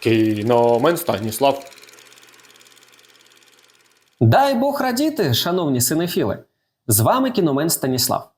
Кіномен Станіслав. Дай Бог радіти, шановні синефіли! З вами кіномен Станіслав.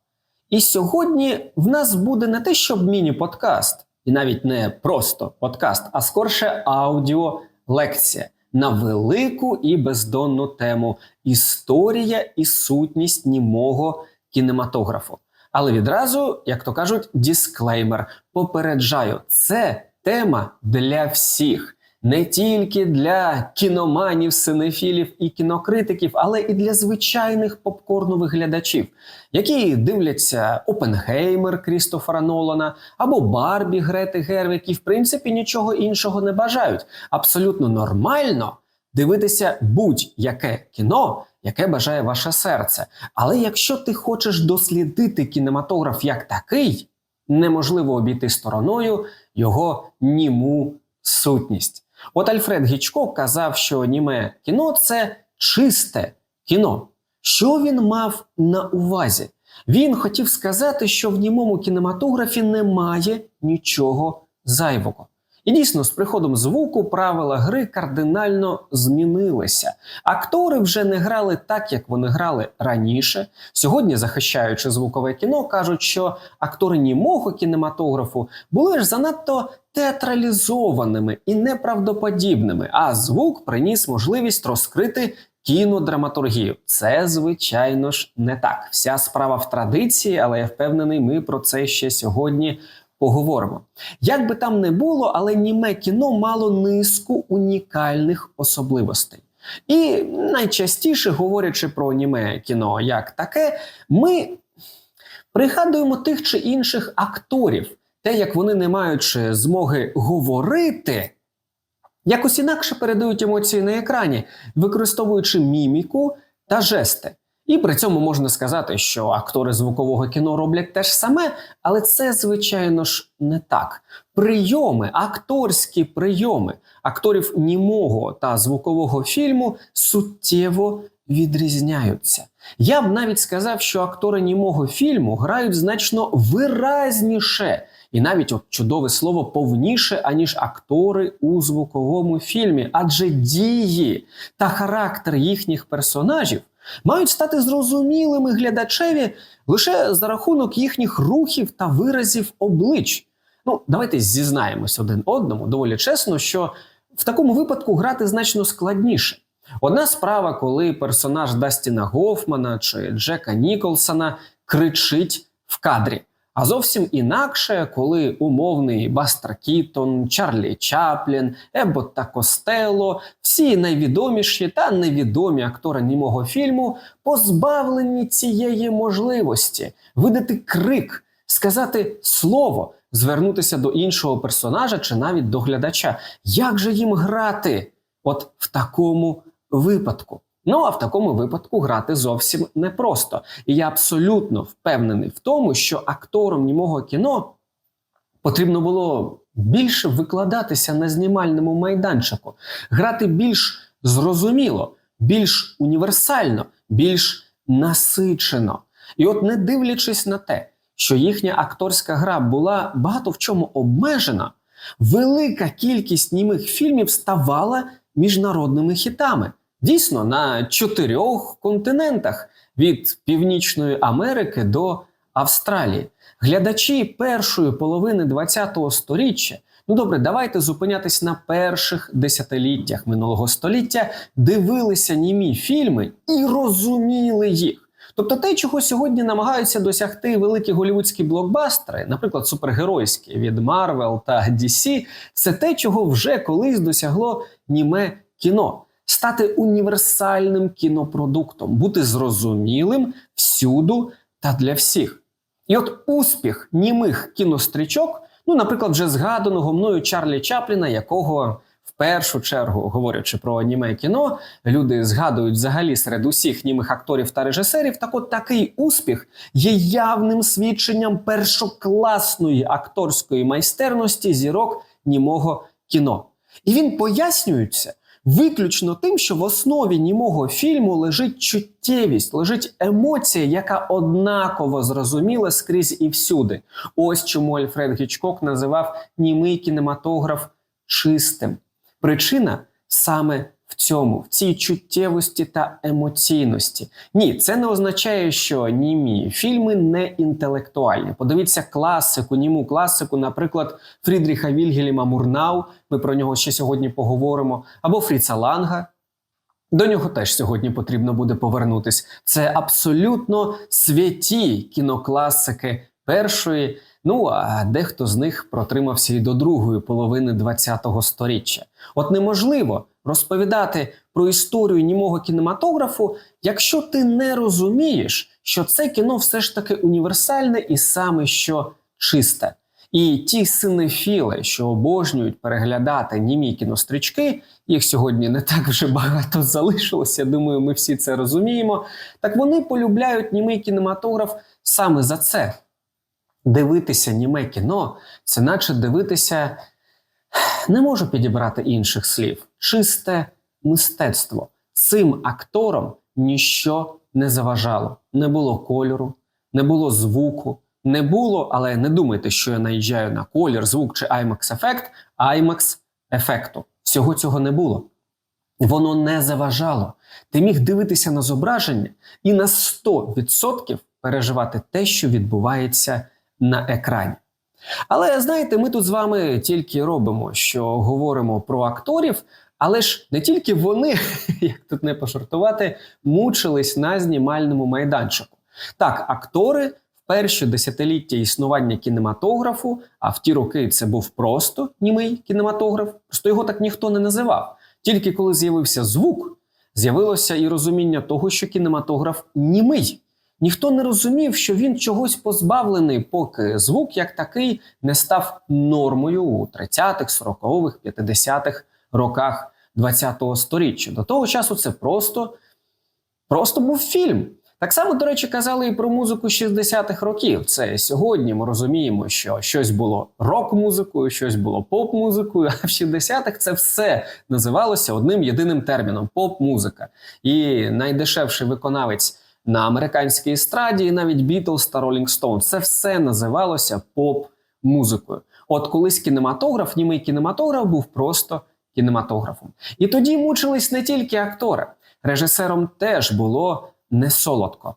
І сьогодні в нас буде не те, щоб міні-подкаст, і навіть не просто подкаст, а скорше аудіолекція на велику і бездонну тему Історія і сутність німого кінематографу. Але відразу, як то кажуть, дисклеймер. Попереджаю, це тема для всіх. Не тільки для кіноманів, синефілів і кінокритиків, але і для звичайних попкорнових глядачів, які дивляться Опенгеймер Крістофера Нолана або Барбі Грети Гервік і в принципі нічого іншого не бажають. Абсолютно нормально дивитися будь-яке кіно, яке бажає ваше серце. Але якщо ти хочеш дослідити кінематограф як такий, неможливо обійти стороною його німу сутність. От Альфред Гічкок казав, що німе кіно це чисте кіно. Що він мав на увазі? Він хотів сказати, що в німому кінематографі немає нічого зайвого. І дійсно, з приходом звуку правила гри кардинально змінилися. Актори вже не грали так, як вони грали раніше. Сьогодні, захищаючи звукове кіно, кажуть, що актори німого кінематографу були ж занадто театралізованими і неправдоподібними, а звук приніс можливість розкрити кінодраматургію. Це, звичайно ж, не так. Вся справа в традиції, але я впевнений, ми про це ще сьогодні поговоримо. Як би там не було, але німе кіно мало низку унікальних особливостей. І найчастіше, говорячи про німе кіно як таке, ми пригадуємо тих чи інших акторів, те, як вони, не маючи змоги говорити, якось інакше передають емоції на екрані, використовуючи міміку та жести. І при цьому можна сказати, що актори звукового кіно роблять те ж саме, але це, звичайно ж, не так. Прийоми, акторські прийоми акторів німого та звукового фільму суттєво відрізняються. Я б навіть сказав, що актори німого фільму грають значно виразніше, і навіть от чудове слово повніше, аніж актори у звуковому фільмі, адже дії та характер їхніх персонажів мають стати зрозумілими глядачеві лише за рахунок їхніх рухів та виразів облич. Ну, давайте зізнаємось один одному доволі чесно, що в такому випадку грати значно складніше. Одна справа, коли персонаж Дастіна Гофмана чи Джека Ніколсона кричить в кадрі. А зовсім інакше, коли умовний Бастер Кітон, Чарлі Чаплін, Еббот та Костелло, всі найвідоміші та невідомі актори німого фільму позбавлені цієї можливості видати крик, сказати слово, звернутися до іншого персонажа чи навіть до глядача. Як же їм грати? От в такому випадку. Ну а в такому випадку грати зовсім непросто. І я абсолютно впевнений в тому, що акторам німого кіно потрібно було більше викладатися на знімальному майданчику, грати більш зрозуміло, більш універсально, більш насичено. І от, не дивлячись на те, що їхня акторська гра була багато в чому обмежена, велика кількість німих фільмів ставала міжнародними хітами. Дійсно, на чотирьох континентах від Північної Америки до Австралії. Глядачі першої половини ХХ століття, ну добре, давайте зупинятись на перших десятиліттях минулого століття, дивилися німі фільми і розуміли їх. Тобто те, чого сьогодні намагаються досягти великі голівудські блокбастери, наприклад, супергеройські від Marvel та DC, це те, чого вже колись досягло німе кіно стати універсальним кінопродуктом, бути зрозумілим всюду та для всіх. І от успіх німих кінострічок, ну, наприклад, вже згаданого мною Чарлі Чапліна, якого в першу чергу, говорячи про німе кіно, люди згадують взагалі серед усіх німих акторів та режисерів. Так от такий успіх є явним свідченням першокласної акторської майстерності зірок німого кіно. І він пояснюється виключно тим, що в основі німого фільму лежить чуттєвість, лежить емоція, яка однаково зрозуміла скрізь і всюди. Ось чому Альфред Гічкок називав німий кінематограф чистим. Причина саме цьому, в цій чуттєвості та емоційності. Ні, це не означає, що німі фільми не інтелектуальні. Подивіться класику, німу класику, наприклад, Фрідріха Вільгельма Мурнау. Ми про нього ще сьогодні поговоримо, або Фріца Ланга. До нього теж сьогодні потрібно буде повернутись. Це абсолютно святі кінокласики першої. Ну а дехто з них протримався і до другої половини ХХ століття. От неможливо розповідати про історію німого кінематографу, якщо ти не розумієш, що це кіно все ж таки універсальне і саме що чисте. І ті синефіли, що обожнюють переглядати німі кінострічки, їх сьогодні не так вже багато залишилося. Думаю, ми всі це розуміємо. Так вони полюбляють німий кінематограф саме за це. Дивитися німе кіно це наче дивитися, не можу підібрати інших слів. Чисте мистецтво. Цим акторам ніщо не заважало. Не було кольору, не було звуку, не було, але не думайте, що я наїжджаю на колір, звук чи IMAX ефект, IMAX ефекту. Всього цього не було. Воно не заважало. Ти міг дивитися на зображення і на 100% переживати те, що відбувається на екрані. Але знаєте, ми тут з вами тільки робимо, що говоримо про акторів, але ж не тільки вони, як тут не пошартувати, мучились на знімальному майданчику. Так, актори в перші десятиліття існування кінематографу, а в ті роки це був просто німий кінематограф, просто його так ніхто не називав. Тільки коли з'явився звук, з'явилося і розуміння того, що кінематограф німий. Ніхто не розумів, що він чогось позбавлений, поки звук як такий не став нормою у 30-х, 40-х, 50-х роках 20-го сторіччя. До того часу це просто, просто був фільм. Так само, до речі, казали і про музику 60-х років. Це сьогодні ми розуміємо, що щось було рок-музикою, щось було поп-музикою, а в 60-х це все називалося одним єдиним терміном поп-музика. І найдешевший виконавець на американській естраді, і навіть Beatles та Rolling Stones. Це все називалося поп-музикою. От колись кінематограф, німий кінематограф був просто кінематографом. І тоді мучились не тільки актори, режисером теж було не солодко.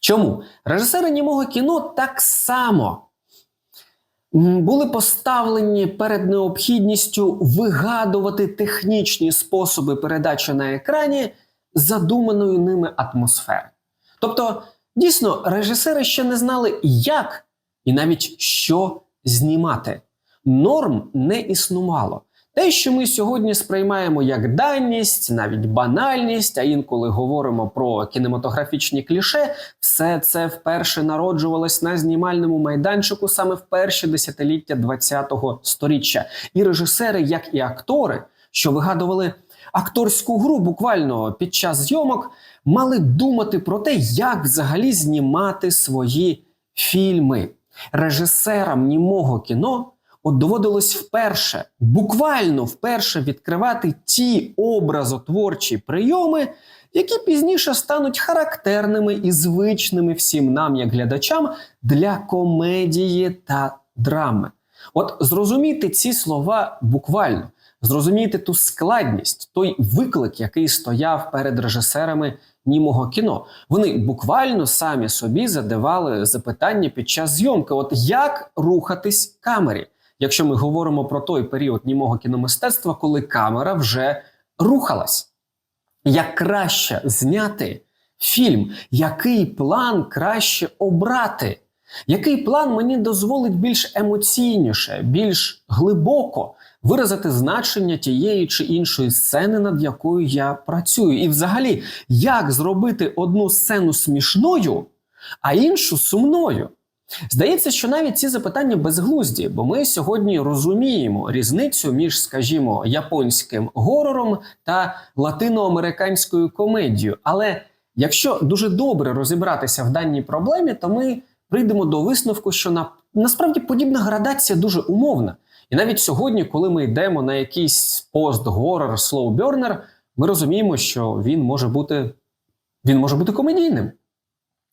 Чому? Режисери німого кіно так само були поставлені перед необхідністю вигадувати технічні способи передачі на екрані задуманої ними атмосфери. Тобто, дійсно, режисери ще не знали, як і навіть що знімати. Норм не існувало. Те, що ми сьогодні сприймаємо як даність, навіть банальність, а інколи говоримо про кінематографічні кліше, все це вперше народжувалось на знімальному майданчику саме в перші десятиліття ХХ століття. І режисери, як і актори, що вигадували акторську гру буквально під час зйомок, мали думати про те, як взагалі знімати свої фільми. Режисерам німого кіно от доводилось вперше, буквально вперше відкривати ті образотворчі прийоми, які пізніше стануть характерними і звичними всім нам, як глядачам, для комедії та драми. От зрозуміти ці слова буквально, зрозуміти ту складність, той виклик, який стояв перед режисерами німого кіно. Вони буквально самі собі задавали запитання під час зйомки: от як рухатись камері? Якщо ми говоримо про той період німого кіномистецтва, коли камера вже рухалась. Як краще зняти фільм, який план краще обрати? Який план мені дозволить більш емоційніше, більш глибоко виразити значення тієї чи іншої сцени, над якою я працюю? І взагалі, як зробити одну сцену смішною, а іншу сумною? Здається, що навіть ці запитання безглузді, бо ми сьогодні розуміємо різницю між, скажімо, японським горором та латиноамериканською комедією. Але якщо дуже добре розібратися в даній проблемі, то ми прийдемо до висновку, що на насправді подібна градація дуже умовна. І навіть сьогодні, коли ми йдемо на якийсь пост-горор, слоубернер, ми розуміємо, що він може бути він може бути комедійним.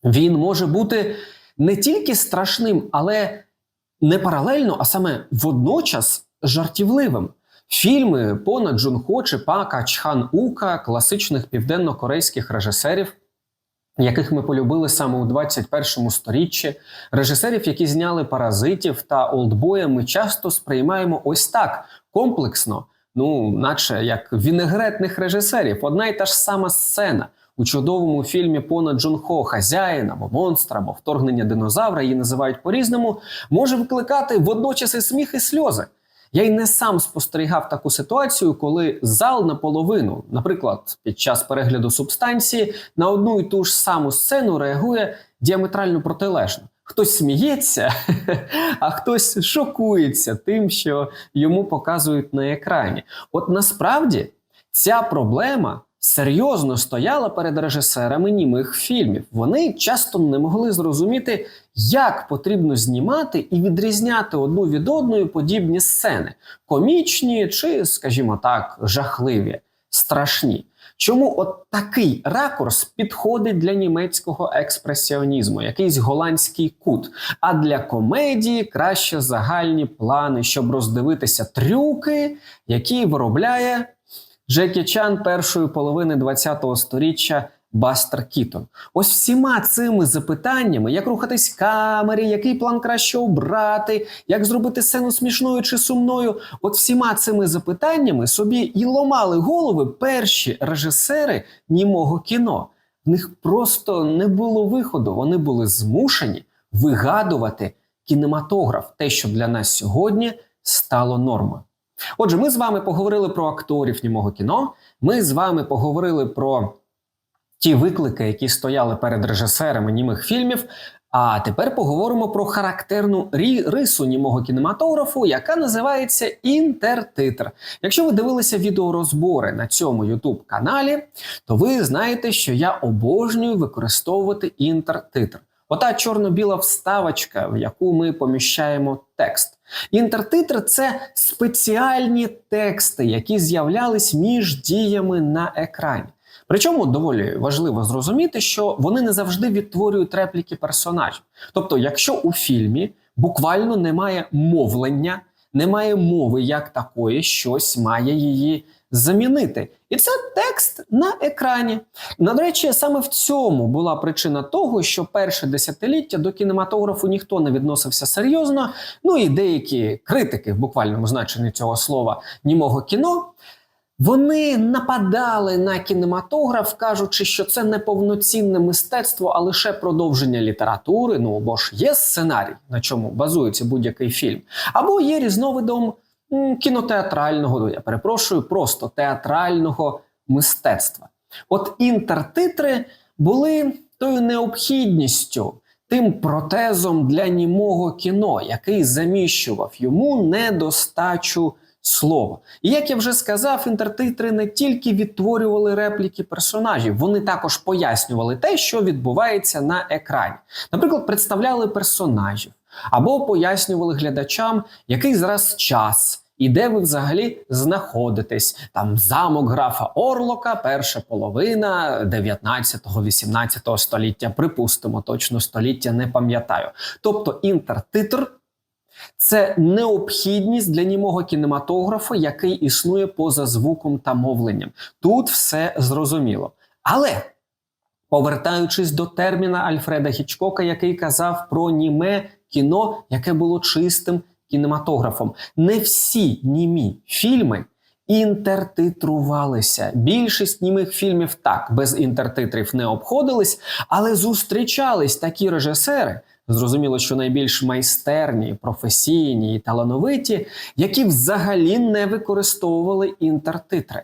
Він може бути не тільки страшним, але не паралельно, а саме водночас жартівливим. Фільми Пона Джун Хо чи Пака Чхан Ука, класичних південно-корейських режисерів, яких ми полюбили саме у 21 сторіччі, режисерів, які зняли паразитів та олдбоя, ми часто сприймаємо ось так комплексно, ну, наче як вінегретних режисерів, одна й та ж сама сцена. У чудовому фільмі Пона Джун Хо Хазяїн або монстр, або вторгнення динозавра, її називають по-різному, може викликати водночас і сміх, і сльози. Я й не сам спостерігав таку ситуацію, коли зал наполовину, наприклад, під час перегляду субстанції, на одну і ту ж саму сцену реагує діаметрально протилежно. Хтось сміється, а хтось шокується тим, що йому показують на екрані. От насправді ця проблема серйозно стояла перед режисерами німих фільмів. Вони часто не могли зрозуміти, як потрібно знімати і відрізняти одну від одної подібні сцени: комічні чи, скажімо так, жахливі, страшні. Чому от такий ракурс підходить для німецького експресіонізму, якийсь голландський кут? А для комедії краще загальні плани, щоб роздивитися трюки, які виробляє Джекі Чан першої половини ХХ століття Бастер Кітон. Ось всіма цими запитаннями, як рухатись камері, який план краще обрати, як зробити сцену смішною чи сумною. От всіма цими запитаннями собі і ломали голови перші режисери німого кіно. В них просто не було виходу. Вони були змушені вигадувати кінематограф, те, що для нас сьогодні стало нормою. Отже, ми з вами поговорили про акторів німого кіно. Ми з вами поговорили про ті виклики, які стояли перед режисерами німих фільмів. А тепер поговоримо про характерну рису німого кінематографу, яка називається інтертитр. Якщо ви дивилися відеорозбори на цьому youtube каналі, то ви знаєте, що я обожнюю використовувати інтертитр. Ота чорно-біла вставочка, в яку ми поміщаємо текст. Інтертитр це спеціальні тексти, які з'являлись між діями на екрані. Причому доволі важливо зрозуміти, що вони не завжди відтворюють репліки персонажів. Тобто, якщо у фільмі буквально немає мовлення, немає мови як такої, щось має її замінити. І це текст на екрані. На речі, саме в цьому була причина того, що перше десятиліття до кінематографу ніхто не відносився серйозно. Ну і деякі критики в буквальному значенні цього слова німого кіно. Вони нападали на кінематограф, кажучи, що це не повноцінне мистецтво, а лише продовження літератури. Ну бо ж є сценарій, на чому базується будь-який фільм, або є різновидом кінотеатрального, ну, я перепрошую, просто театрального мистецтва. От інтертитри були тою необхідністю, тим протезом для німого кіно, який заміщував йому недостачу слова. І як я вже сказав, інтертитри не тільки відтворювали репліки персонажів, вони також пояснювали те, що відбувається на екрані. Наприклад, представляли персонажів або пояснювали глядачам, який зараз час. І де ви взагалі знаходитесь? Там замок графа Орлока, перша половина 19-18 століття. Припустимо, точно століття не пам'ятаю. Тобто інтертитр це необхідність для німого кінематографа, який існує поза звуком та мовленням. Тут все зрозуміло. Але повертаючись до терміна Альфреда Гічкока, який казав про німе кіно, яке було чистим кінематографом, не всі німі фільми. Інтертитрувалися. Більшість німих фільмів так без інтертитрів не обходились, але зустрічались такі режисери, Зрозуміло, що найбільш майстерні, професійні і талановиті, які взагалі не використовували інтертитри.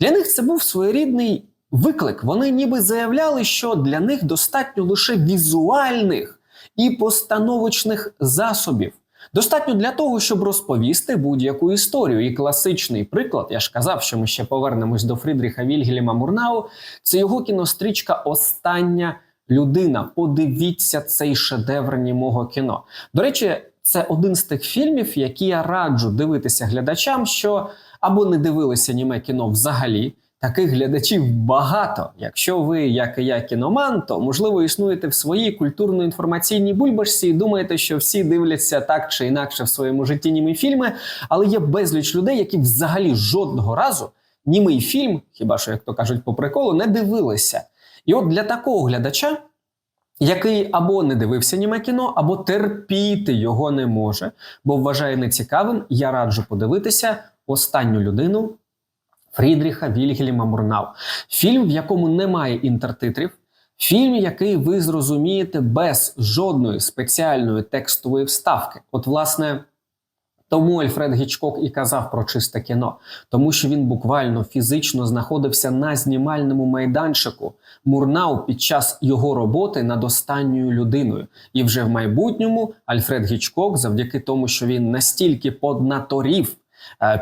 Для них це був своєрідний виклик. Вони ніби заявляли, що для них достатньо лише візуальних і постановочних засобів. Достатньо для того, щоб розповісти будь-яку історію. І класичний приклад, я ж казав, що ми ще повернемось до Фрідріха Вільгельма Мурнау. Це його кінострічка Остання людина. Подивіться цей шедевр німого кіно. До речі, це один з тих фільмів, які я раджу дивитися глядачам, що або не дивилися німе кіно взагалі. Таких глядачів багато. Якщо ви, як і я, кіноман, то можливо існуєте в своїй культурно-інформаційній бульбашці і думаєте, що всі дивляться так чи інакше в своєму житті німі фільми, але є безліч людей, які взагалі жодного разу німий фільм, хіба що, як то кажуть, по приколу, не дивилися. І от для такого глядача який або не дивився німе кіно, або терпіти його не може, бо вважає нецікавим, я раджу подивитися останню людину Фрідріха Вільгельма Мурнау. Фільм, в якому немає інтертитрів, фільм, який ви зрозумієте без жодної спеціальної текстової вставки. От, власне. Тому Альфред Гічкок і казав про чисте кіно, тому що він буквально фізично знаходився на знімальному майданчику Мурнау під час його роботи над останньою людиною. І вже в майбутньому Альфред Гічкок, завдяки тому, що він настільки поднаторів,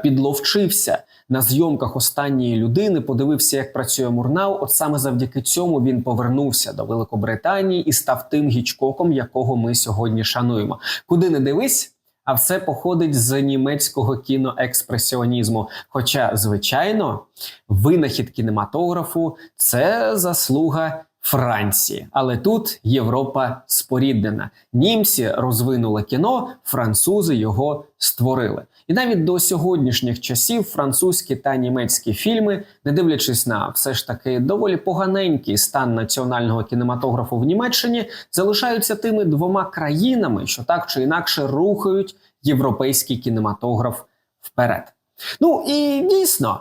підловчився на зйомках останньої людини, подивився, як працює Мурнау. От саме завдяки цьому він повернувся до Великобританії і став тим гічкоком, якого ми сьогодні шануємо. Куди не дивись. А все походить з німецького кіноекспресіонізму. Хоча, звичайно, винахід кінематографу це заслуга Франції. Але тут Європа споріднена. Німці розвинули кіно, французи його створили. І навіть до сьогоднішніх часів французькі та німецькі фільми, не дивлячись на все ж таки доволі поганенький стан національного кінематографу в Німеччині, залишаються тими двома країнами, що так чи інакше рухають європейський кінематограф вперед. Ну і дійсно,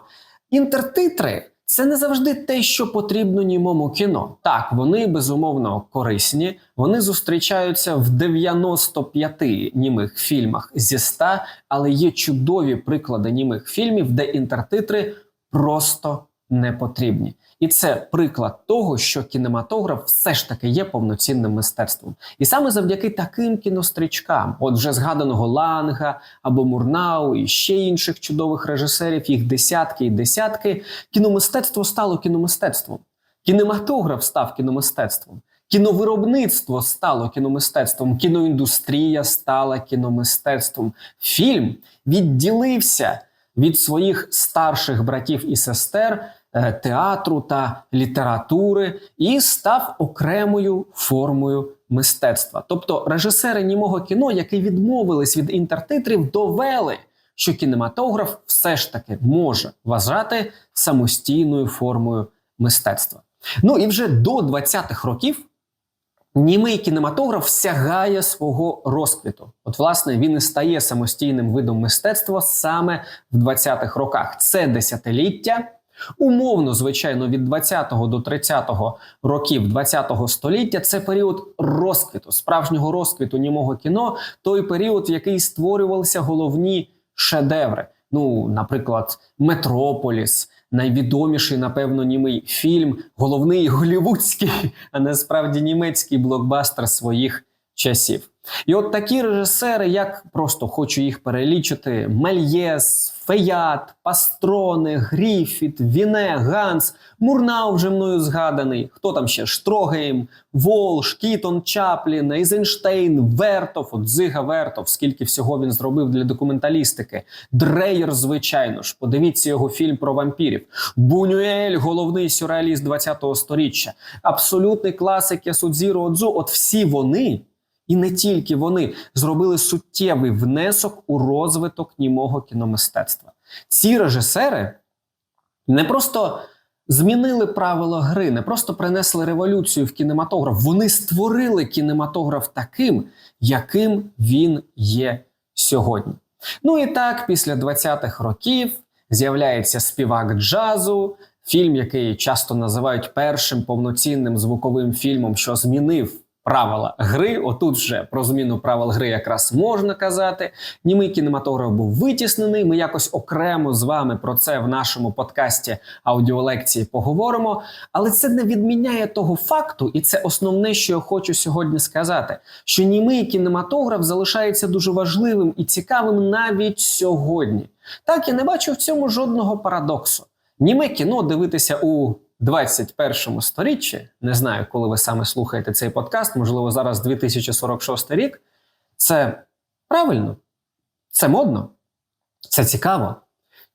інтертитри. Це не завжди те, що потрібно німому кіно. Так, вони безумовно корисні. Вони зустрічаються в 95 німих фільмах зі 100, але є чудові приклади німих фільмів, де інтертитри просто не потрібні. І це приклад того, що кінематограф все ж таки є повноцінним мистецтвом. І саме завдяки таким кінострічкам, от вже згаданого Ланга або Мурнау і ще інших чудових режисерів, їх десятки і десятки, кіномистецтво стало кіномистецтвом. Кінематограф став кіномистецтвом. Кіновиробництво стало кіномистецтвом, кіноіндустрія стала кіномистецтвом. Фільм відділився від своїх старших братів і сестер театру та літератури і став окремою формою мистецтва. Тобто режисери німого кіно, які відмовились від інтертитрів, довели, що кінематограф все ж таки може вважати самостійною формою мистецтва. Ну і вже до 20-х років німий кінематограф сягає свого розквіту. От, власне, він і стає самостійним видом мистецтва саме в 20-х роках. Це десятиліття. Умовно, звичайно, від 20 до 30 років 20 століття це період розквіту, справжнього розквіту німого кіно, той період, в який створювалися головні шедеври. Ну, наприклад, Метрополіс, найвідоміший, напевно, німий фільм, головний голівудський, а насправді німецький блокбастер своїх часів. І от такі режисери, як просто хочу їх перелічити: Мельєс, Феят, Пастроне, Гріфіт, Віне, Ганс, Мурнау вже мною згаданий. Хто там ще? Штрогейм, Волш, Кітон, Чаплін, Ейзенштейн, Вертов, от Зига Вертов, скільки всього він зробив для документалістики. Дрейєр, звичайно ж, подивіться його фільм про вампірів. Бунюель, головний сюрреаліст 20-го сторіччя. Абсолютний класик Ясудзіро Одзу. От всі вони. І не тільки вони зробили суттєвий внесок у розвиток німого кіномистецтва. Ці режисери не просто змінили правила гри, не просто принесли революцію в кінематограф. Вони створили кінематограф таким, яким він є сьогодні. Ну і так, після 20-х років з'являється співак джазу. Фільм, який часто називають першим повноцінним звуковим фільмом, що змінив правила гри. Отут вже про зміну правил гри якраз можна казати. Німий кінематограф був витіснений. Ми якось окремо з вами про це в нашому подкасті аудіолекції поговоримо. Але це не відміняє того факту, і це основне, що я хочу сьогодні сказати: що німий кінематограф залишається дуже важливим і цікавим навіть сьогодні. Так я не бачу в цьому жодного парадоксу. Німе кіно дивитися у 21 сторіччі, не знаю, коли ви саме слухаєте цей подкаст, можливо, зараз 2046 рік. Це правильно, це модно, це цікаво.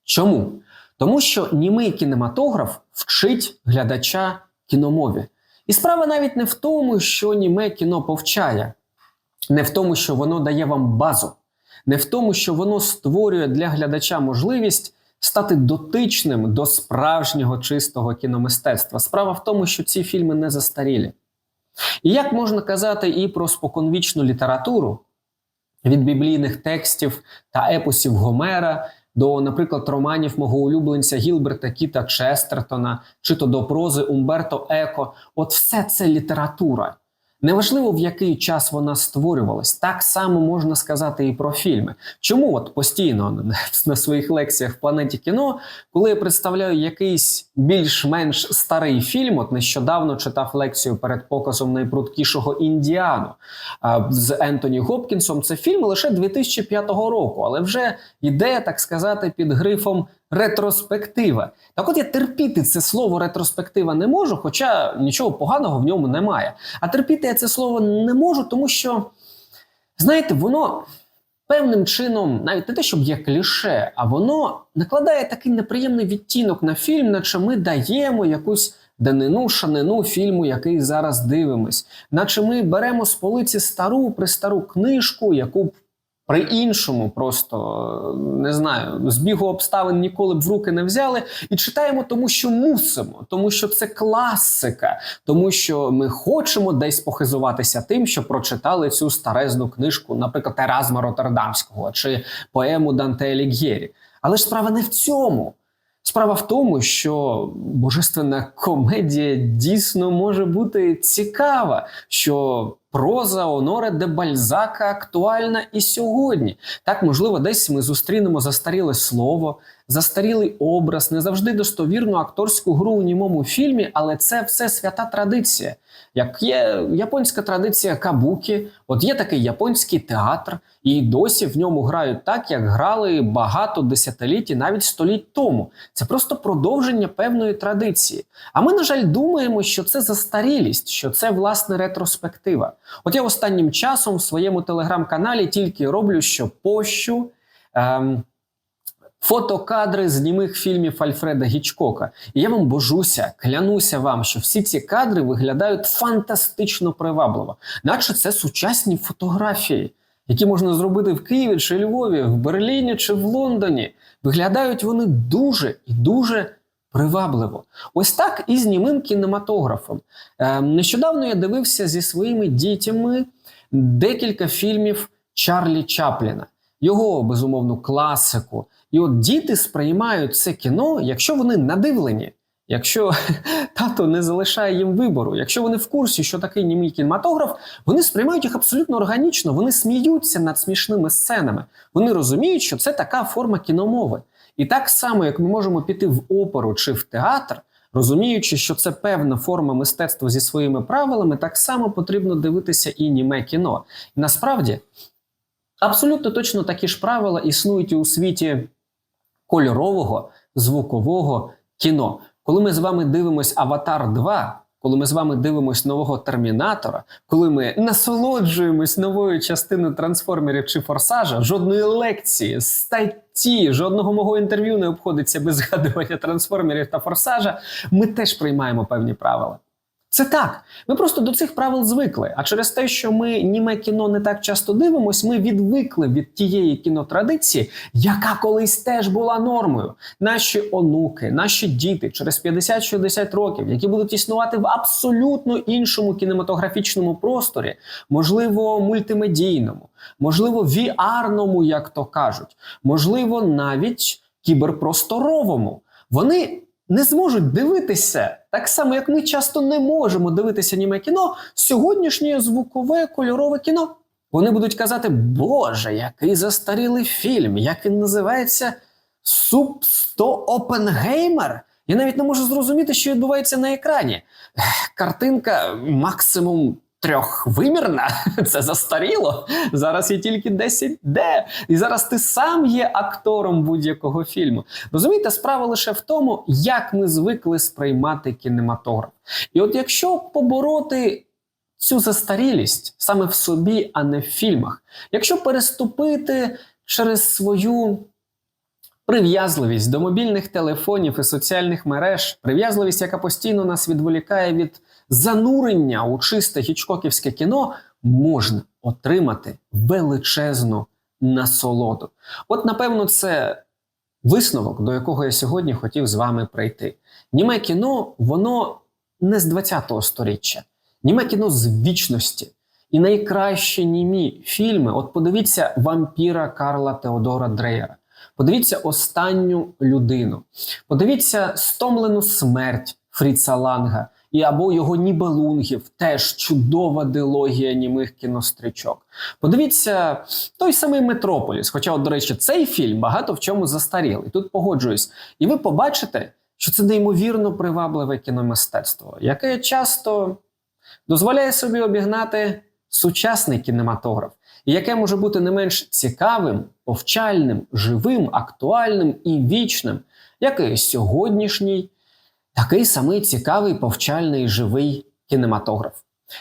Чому? Тому що німий кінематограф вчить глядача кіномові. І справа навіть не в тому, що німе кіно повчає, не в тому, що воно дає вам базу, не в тому, що воно створює для глядача можливість стати дотичним до справжнього чистого кіномистецтва. Справа в тому, що ці фільми не застарілі. І як можна казати і про споконвічну літературу від біблійних текстів та епосів Гомера до, наприклад, романів мого улюбленця Гілберта Кіта Честертона, чи то до прози Умберто Еко, от все це література. Неважливо, в який час вона створювалась, так само можна сказати і про фільми. Чому от постійно на своїх лекціях в планеті кіно, коли я представляю якийсь більш-менш старий фільм, от нещодавно читав лекцію перед показом найпрудкішого індіану з Ентоні Гопкінсом. Це фільм лише 2005 року, але вже йде, так сказати, під грифом ретроспектива. Так от я терпіти це слово ретроспектива не можу, хоча нічого поганого в ньому немає. А терпіти я це слово не можу, тому що, знаєте, воно певним чином, навіть не те, щоб є кліше, а воно накладає такий неприємний відтінок на фільм, наче ми даємо якусь. Данину, шанину фільму, який зараз дивимось, наче ми беремо з полиці стару пристару книжку, яку при іншому, просто не знаю, збігу обставин ніколи б в руки не взяли, і читаємо, тому що мусимо, тому що це класика, тому що ми хочемо десь похизуватися тим, що прочитали цю старезну книжку, наприклад, Еразма Роттердамського чи поему Данте Аліг'єрі. Але ж справа не в цьому. Справа в тому, що божественна комедія дійсно може бути цікава, що проза Оноре де Бальзака актуальна і сьогодні. Так, можливо, десь ми зустрінемо застаріле слово, застарілий образ, не завжди достовірну акторську гру у німому фільмі, але це все свята традиція. Як є японська традиція кабукі, от є такий японський театр, і досі в ньому грають так, як грали багато десятиліть навіть століть тому. Це просто продовження певної традиції. А ми, на жаль, думаємо, що це застарілість, що це власне ретроспектива. От я останнім часом в своєму телеграм-каналі тільки роблю, що пощу. Ем, Фотокадри з німих фільмів Альфреда Гічкока. І я вам божуся, клянуся вам, що всі ці кадри виглядають фантастично привабливо, наче це сучасні фотографії, які можна зробити в Києві чи Львові, в Берліні чи в Лондоні. Виглядають вони дуже і дуже привабливо. Ось так і з німим кінематографом. Е, нещодавно я дивився зі своїми дітями декілька фільмів Чарлі Чапліна, його безумовну класику. І от діти сприймають це кіно, якщо вони надивлені, якщо тато не залишає їм вибору, якщо вони в курсі, що такий німий кінематограф, вони сприймають їх абсолютно органічно, вони сміються над смішними сценами. Вони розуміють, що це така форма кіномови. І так само, як ми можемо піти в оперу чи в театр, розуміючи, що це певна форма мистецтва зі своїми правилами, так само потрібно дивитися і німе кіно. І насправді абсолютно точно такі ж правила існують і у світі кольорового звукового кіно. Коли ми з вами дивимось Аватар 2, коли ми з вами дивимось нового термінатора, коли ми насолоджуємось новою частиною трансформерів чи форсажа, жодної лекції, статті, жодного мого інтерв'ю не обходиться без згадування трансформерів та форсажа, ми теж приймаємо певні правила. Це так. Ми просто до цих правил звикли. А через те, що ми німе кіно не так часто дивимось, ми відвикли від тієї кінотрадиції, яка колись теж була нормою. Наші онуки, наші діти через 50-60 років, які будуть існувати в абсолютно іншому кінематографічному просторі, можливо, мультимедійному, можливо, VR-ному, як то кажуть, можливо, навіть кіберпросторовому. Вони не зможуть дивитися так само, як ми часто не можемо дивитися німе кіно, сьогоднішнє звукове кольорове кіно. Вони будуть казати, Боже, який застарілий фільм, як він називається Суп 100 Опенгеймер. Я навіть не можу зрозуміти, що відбувається на екрані. Картинка максимум трьохвимірна, це застаріло. Зараз є тільки 10D. І зараз ти сам є актором будь-якого фільму. Розумієте, справа лише в тому, як ми звикли сприймати кінематограф. І от якщо побороти цю застарілість саме в собі, а не в фільмах, якщо переступити через свою Прив'язливість до мобільних телефонів і соціальних мереж, прив'язливість, яка постійно нас відволікає від занурення у чисте гічкоківське кіно, можна отримати величезну насолоду. От, напевно, це висновок, до якого я сьогодні хотів з вами прийти. Німе кіно, воно не з 20-го сторіччя, німе кіно з вічності. І найкращі німі фільми. От подивіться вампіра Карла Теодора Дрейера. Подивіться останню людину. Подивіться стомлену смерть Фріца Ланга і або його Нібелунгів, теж чудова дилогія німих кінострічок. Подивіться той самий Метрополіс. Хоча, от, до речі, цей фільм багато в чому застарілий. Тут погоджуюсь. І ви побачите, що це неймовірно привабливе кіномистецтво, яке часто дозволяє собі обігнати сучасний кінематограф, і яке може бути не менш цікавим, повчальним, живим, актуальним і вічним, як і сьогоднішній такий самий цікавий, повчальний, живий кінематограф.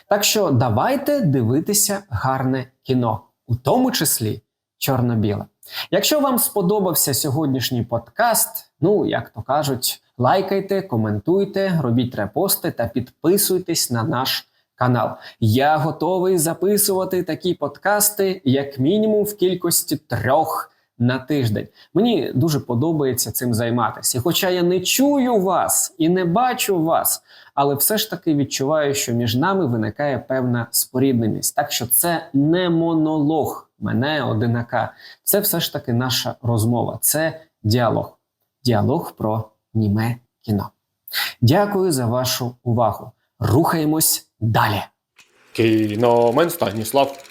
Так що давайте дивитися гарне кіно, у тому числі чорно-біле. Якщо вам сподобався сьогоднішній подкаст, ну як то кажуть, лайкайте, коментуйте, робіть репости та підписуйтесь на наш канал. Я готовий записувати такі подкасти, як мінімум, в кількості трьох на тиждень. Мені дуже подобається цим займатися. Хоча я не чую вас і не бачу вас, але все ж таки відчуваю, що між нами виникає певна спорідненість. Так що це не монолог мене одинака. Це все ж таки наша розмова, це діалог. Діалог про німе кіно. Дякую за вашу увагу. Рухаємось далі. Кіномен Станіслав.